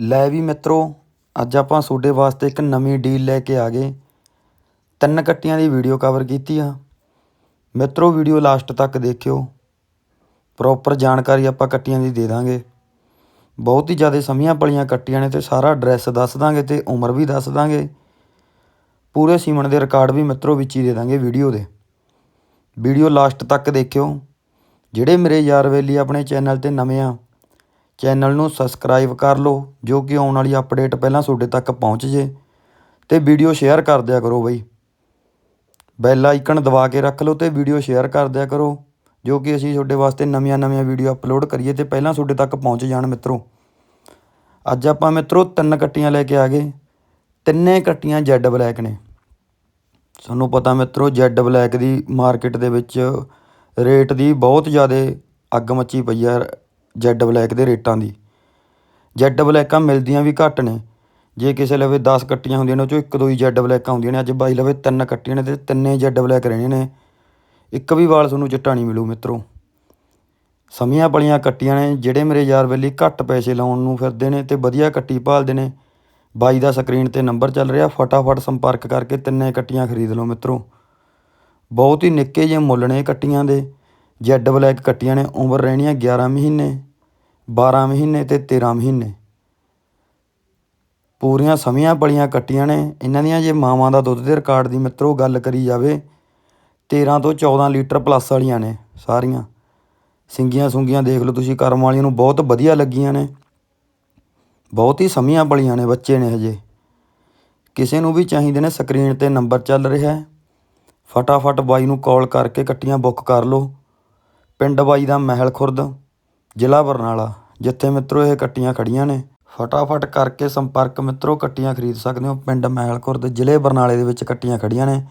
ਲੈ ਵੀ ਮਿੱਤਰੋ, ਅੱਜ ਆਪਾਂ ਤੁਹਾਡੇ ਵਾਸਤੇ ਇੱਕ ਨਵੀਂ ਡੀਲ ਲੈ ਕੇ ਆ ਗਏ। ਤਿੰਨ ਕੱਟੀਆਂ ਦੀ ਵੀਡੀਓ ਕਵਰ ਕੀਤੀ ਆ। ਮਿੱਤਰੋ ਵੀਡੀਓ ਲਾਸਟ ਤੱਕ ਦੇਖਿਓ। ਪ੍ਰੋਪਰ ਜਾਣਕਾਰੀ ਆਪਾਂ ਕੱਟੀਆਂ ਦੀ ਦੇ ਦਾਂਗੇ। ਬਹੁਤ ਹੀ ਜ਼ਿਆਦਾ ਸਮੀਆਂ ਪਲੀਆਂ ਕੱਟੀਆਂ ਨੇ ਤੇ ਸਾਰਾ ਐਡਰੈਸ ਦੱਸ ਦਾਂਗੇ ਤੇ ਉਮਰ ਵੀ ਦੱਸ ਦਾਂਗੇ। ਪੂਰੇ ਸੀਮਣ ਦੇ ਰਿਕਾਰਡ ਵੀ ਮਿੱਤਰੋ ਵਿੱਚ ਹੀ ਦੇ ਦਾਂਗੇ ਵੀਡੀਓ ਦੇ। ਵੀਡੀਓ ਲਾਸਟ ਤੱਕ ਦੇਖਿਓ। ਜਿਹੜੇ ਮੇਰੇ ਯਾਰ ਵੇਲੀ ਆਪਣੇ ਚੈਨਲ ਤੇ ਨਵੇਂ ਆ ਚੈਨਲ ਨੂੰ ਸਬਸਕ੍ਰਾਈਬ ਕਰ ਲਓ, ਜੋ ਕਿ ਆਉਣ ਵਾਲੀ ਅਪਡੇਟ ਪਹਿਲਾਂ ਤੁਹਾਡੇ ਤੱਕ ਪਹੁੰਚ ਜੇ ਤੇ ਵੀਡੀਓ ਸ਼ੇਅਰ ਕਰ ਦਿਆ ਕਰੋ ਬਈ। ਬੈਲ ਆਈਕਨ ਦਬਾ ਕੇ ਰੱਖ ਲਓ ਤੇ ਵੀਡੀਓ ਸ਼ੇਅਰ ਕਰ ਦਿਆ ਕਰੋ, ਜੋ ਕਿ ਅਸੀਂ ਤੁਹਾਡੇ ਵਾਸਤੇ ਨਵੀਆਂ ਨਵੀਆਂ ਵੀਡੀਓ ਅਪਲੋਡ ਕਰੀਏ ਤੇ ਪਹਿਲਾਂ ਤੁਹਾਡੇ ਤੱਕ ਪਹੁੰਚ ਜਾਣ ਮਿੱਤਰੋ। ਅੱਜ ਆਪਾਂ ਮਿੱਤਰੋ ਤਿੰਨ ਕੱਟੀਆਂ ਲੈ ਕੇ ਆ ਗਏ, ਤਿੰਨੇ ਕੱਟੀਆਂ ਜੈਡ ਬਲੈਕ ਨੇ। ਤੁਹਾਨੂੰ ਪਤਾ ਮਿੱਤਰੋ ਜੈਡ ਬਲੈਕ ਦੀ ਮਾਰਕੀਟ ਦੇ ਵਿੱਚ ਰੇਟ ਦੀ ਬਹੁਤ ਜ਼ਿਆਦਾ ਅੱਗ ਮੱਚੀ ਪਈ ਆ ਜੈੱਡ ਬਲੈਕ ਦੇ ਰੇਟਾਂ ਦੀ। ਜੈੱਡ ਬਲੈਕਾਂ ਮਿਲਦੀਆਂ ਵੀ ਘੱਟ ਨੇ। ਜੇ ਕਿਸੇ ਲਵੇ 10 ਕੱਟੀਆਂ ਹੁੰਦੀਆਂ ਨੇ, ਉਹ ਚੋਂ ਇੱਕ ਦੋ ਹੀ ਜੈੱਡ ਬਲੈਕਾਂ ਹੁੰਦੀਆਂ ਨੇ। ਅੱਜ ਬਾਈ ਲਵੇ ਤਿੰਨ ਕੱਟੀਆਂ ਨੇ ਤੇ ਤਿੰਨੇ ਜੈੱਡ ਬਲੈਕ ਰਹਿਣੇ ਨੇ। ਇੱਕ ਵੀ ਵਾਲ ਤੁਹਾਨੂੰ ਚਿੱਟਾ ਨਹੀਂ ਮਿਲੂ ਮਿੱਤਰੋ। ਸਮੀਆਂ ਪਲੀਆਂ ਕੱਟੀਆਂ ਨੇ, ਜਿਹੜੇ ਮੇਰੇ ਯਾਰ ਵੇਲੀ ਘੱਟ ਪੈਸੇ ਲਾਉਣ ਨੂੰ ਫਿਰਦੇ ਨੇ ਤੇ ਵਧੀਆ ਕੱਟੀ ਭਾਲਦੇ ਨੇ। ਬਾਈ ਦਾ ਸਕਰੀਨ ਤੇ ਨੰਬਰ ਚੱਲ ਰਿਹਾ, ਫਟਾਫਟ ਸੰਪਰਕ ਕਰਕੇ ਤਿੰਨੇ ਕੱਟੀਆਂ ਖਰੀਦ ਲਓ ਮਿੱਤਰੋ। ਬਹੁਤ ਹੀ ਨਿੱਕੇ ਜਿਹੇ ਮੁੱਲ ਨੇ ਕੱਟੀਆਂ ਦੇ। ਜੈੱਡ ਬਲੈਕ ਕੱਟੀਆਂ ਨੇ, ਉਮਰ ਰਹਿਣੀ ਹੈ 11 ਮਹੀਨੇ। 12 ਮਹੀਨੇ ਤੇ 13 ਮਹੀਨੇ। ਪੂਰੀਆਂ ਸਮੀਆਂ ਪਲੀਆਂ ਕੱਟੀਆਂ ਨੇ। ਇਹਨਾਂ ਦੀਆਂ ਜੇ ਮਾਵਾਂ ਦਾ ਦੁੱਧ ਦੇ ਰਿਕਾਰਡ ਦੀ ਮਿੱਤਰੋ ਗੱਲ ਕਰੀ ਜਾਵੇ 13 ਤੋਂ 14 ਲੀਟਰ ਪਲੱਸ ਵਾਲੀਆਂ ਨੇ ਸਾਰੀਆਂ। ਸਿੰਗੀਆਂ ਸੁੰਗੀਆਂ ਦੇਖ ਲਓ ਤੁਸੀਂ, ਕਰਮ ਵਾਲੀਆਂ ਨੂੰ ਬਹੁਤ ਵਧੀਆ ਲੱਗੀਆਂ ਨੇ। ਬਹੁਤ ਹੀ ਸਮੀਆਂ ਪਲੀਆਂ ਨੇ ਬੱਚੇ ਨੇ ਹਜੇ। ਕਿਸੇ ਨੂੰ ਵੀ ਚਾਹੀਦੇ ਨੇ ਸਕਰੀਨ ਤੇ ਨੰਬਰ ਚੱਲ ਰਿਹਾ ਹੈ। ਫਟਾਫਟ ਬਾਈ ਨੂੰ ਕਾਲ ਕਰਕੇ ਕੱਟੀਆਂ ਬੁੱਕ ਕਰ ਲਓ। ਪਿੰਡ ਬਾਈ ਦਾ ਮਹਿਲ ਖੁਰਦ। ਜ਼ਿਲ੍ਹਾ ਬਰਨਾਲਾ, ਜਿੱਥੇ ਮਿੱਤਰੋ ਇਹ ਕੱਟੀਆਂ ਖੜੀਆਂ ਨੇ। ਫਟਾਫਟ ਕਰਕੇ ਸੰਪਰਕ ਮਿੱਤਰੋ, ਕੱਟੀਆਂ ਖਰੀਦ ਸਕਦੇ ਹੋ। ਪਿੰਡ ਮਹਿਲ ਦੇ ਜ਼ਿਲ੍ਹੇ ਬਰਨਾਲੇ ਦੇ ਵਿੱਚ ਕੱਟੀਆਂ ਖੜੀਆਂ ਨੇ।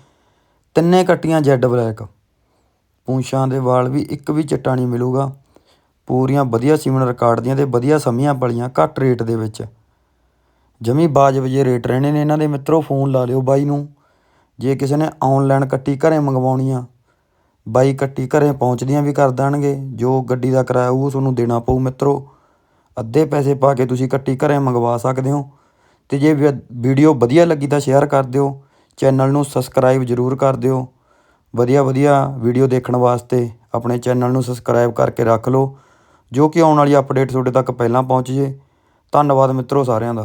ਤਿੰਨੇ ਕੱਟੀਆਂ ਜੈਡ ਬਲੈਕ। ਪੂੰਛਾਂ ਦੇ ਵਾਲ ਵੀ ਇੱਕ ਵੀ ਚਿੱਟਾ ਨਹੀਂ ਮਿਲੂਗਾ। ਪੂਰੀਆਂ ਵਧੀਆ ਸੀਮਨ ਰਿਕਾਰਡ ਦੀਆਂ ਤੇ ਵਧੀਆ ਸਮੀਆਂ ਪਲੀਆਂ ਘੱਟ ਰੇਟ ਦੇ ਵਿੱਚ। ਜਮੀ ਬਾਜਬ ਜੇ ਰੇਟ ਰਹਿਣੇ ਨੇ ਇਹਨਾਂ ਦੇ। ਮਿੱਤਰੋ, ਫੋਨ ਲਾ ਲਿਓ ਬਾਈ ਨੂੰ। ਜੇ ਕਿਸੇ ਨੇ ਆਨਲਾਈਨ ਕੱਟੀ ਘਰੇ ਮੰਗਵਾਉਣੀ ਆ ਬਾਈ ਕੱਟੀ ਘਰੇ ਪਹੁੰਚਦੀਆਂ ਵੀ ਕਰ ਦੇਣਗੇ, ਜੋ ਗੱਡੀ ਦਾ ਕਿਰਾਇਆ ਉਹ ਤੁਹਾਨੂੰ ਦੇਣਾ ਪਊ ਮਿੱਤਰੋ। ਅੱਧੇ ਪੈਸੇ ਪਾ ਕੇ ਤੁਸੀਂ ਕੱਟੀ ਘਰੇ ਮੰਗਵਾ ਸਕਦੇ ਹੋ। ਤੇ ਜੇ ਵੀਡੀਓ ਵਧੀਆ ਲੱਗੀ ਤਾਂ ਸ਼ੇਅਰ ਕਰ ਦਿਓ, ਚੈਨਲ ਨੂੰ ਸਬਸਕ੍ਰਾਈਬ ਜ਼ਰੂਰ ਕਰ ਦਿਓ। ਵਧੀਆ ਵਧੀਆ ਵੀਡੀਓ ਦੇਖਣ ਵਾਸਤੇ ਆਪਣੇ ਚੈਨਲ ਨੂੰ ਸਬਸਕ੍ਰਾਈਬ ਕਰਕੇ ਰੱਖ ਲਓ, ਜੋ ਕਿ ਆਉਣ ਵਾਲੀ ਅਪਡੇਟ ਤੁਹਾਡੇ ਤੱਕ ਪਹਿਲਾਂ ਪਹੁੰਚ ਜੇ। ਧੰਨਵਾਦ ਮਿੱਤਰੋ ਸਾਰਿਆਂ ਦਾ।